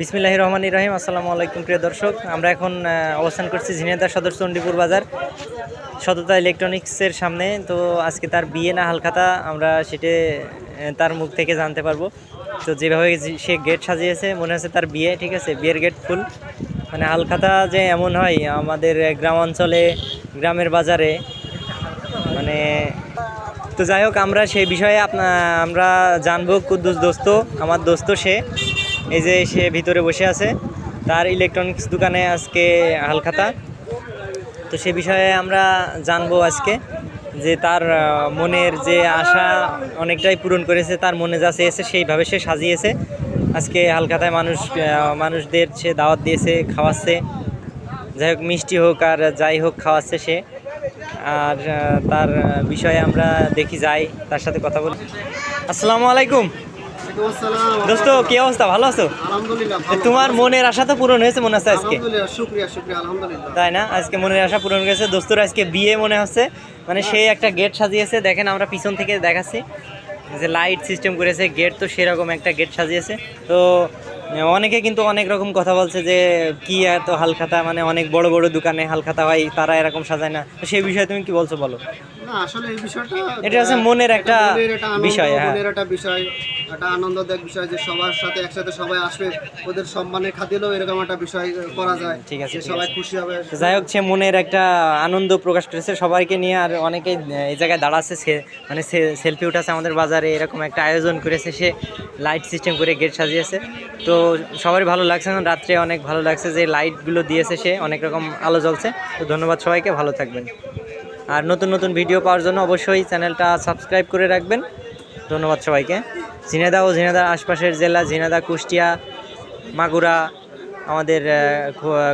বিসমিল্লাহ রহমান রহিম, আসসালামু আলাইকুম প্রিয় দর্শক। আমরা এখন অবস্থান করছি ঝিনাইদহ সদর চণ্ডীপুর বাজার, সততা ইলেকট্রনিক্সের সামনে। তো আজকে তার বিয়ে না হালখাতা, আমরা সেটা তার মুখ থেকে জানতে পারব। তো যেভাবে সে গেট সাজিয়েছে, মনে হচ্ছে তার বিয়ে, ঠিক আছে? বিয়ের গেট ফুল। মানে হালখাতা যে এমন হয়, আমাদের গ্রাম অঞ্চলে গ্রামের বাজারে মানে তো যাই হোক, আমরা সেই বিষয়ে আমরা জানব কুদ্দুস দোস্ত, আমার দোস্ত সে। এই যে সে ভিতরে বসে আছে, তার ইলেকট্রনিক্স দোকানে আজকে হালখাতা। তো সে বিষয়ে আমরা জানব আজকে যে তার মনের যে আশা অনেকটাই পূরণ করেছে, তার মনে যা চেয়েছে সেইভাবে সে সাজিয়েছে। আজকে হালখাতায় মানুষ মানুষদের সে দাওয়াত দিয়েছে, খাওয়াচ্ছে। যাই হোক, মিষ্টি হোক আর যাই হোক খাওয়াচ্ছে সে। আর তার বিষয়ে আমরা দেখি, যাই, তার সাথে কথা বলি। আসসালামু আলাইকুম। দোস্ত কি অবস্থা? ভালো আছো? তোমার মনের আশা তো পূরণ হয়েছে মনে হচ্ছে আজকে? তাই না? আজকে মনের আশা পূরণ হয়েছে। দোস্তরা আজকে বিয়ে মনে হচ্ছে মানে সেই একটা গেট সাজিয়েছে। দেখেন আমরা পিছন থেকে দেখাচ্ছি। যে লাইট সিস্টেম করেছে গেট তো সেরকম একটা গেট সাজিয়েছে। তো অনেকে কিন্তু অনেক রকম কথা বলছে যে কি এত হালখাতা? মানে অনেক বড় বড় দোকানে হালখাতা হয় তারা এরকম সাজায় না। তো সেই বিষয়ে তুমি কি বলছো বলো? না আসলে এই বিষয়টা এটা হচ্ছে মনের একটা বিষয়, হ্যাঁ। মনের একটা বিষয়। একটা আনন্দদায়ক বিষয় যে সবার সাথে একসাথে সবাই আসবে ওদের সম্মানের খাতিরেও এরকম একটা বিষয় করা যায়। ঠিক আছে, সবাই খুশি হবে। যাই হোক সে মনের একটা আনন্দ প্রকাশ করেছে। সবাইকে নিয়ে আর অনেকে এই জায়গায় দাঁড়াচ্ছে। সে মানে সেলফি উঠাচ্ছে আমাদের বাজারে এরকম একটা আয়োজন করেছে। সে লাইট সিস্টেম করে গেট সাজিয়েছে। তো সবারই ভালো লাগছে এখন রাত্রে অনেক ভালো লাগছে যে লাইটগুলো দিয়েছে সে। অনেক রকম আলো জ্বলছে। তো ধন্যবাদ সবাইকে ভালো থাকবেন। আর নতুন নতুন ভিডিও পাওয়ার জন্য অবশ্যই চ্যানেলটা সাবস্ক্রাইব করে রাখবেন। ধন্যবাদ সবাইকে। ঝিনেদা ও ঝিনাদার আশপাশের জেলা ঝিনেদা কুষ্টিয়া, মাগুরা, আমাদের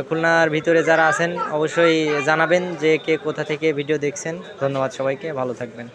খুলনার ভিতরে যারা আছেন অবশ্যই জানাবেন যে কে কোথা থেকে ভিডিও দেখছেন। ধন্যবাদ সবাইকে, ভালো থাকবেন।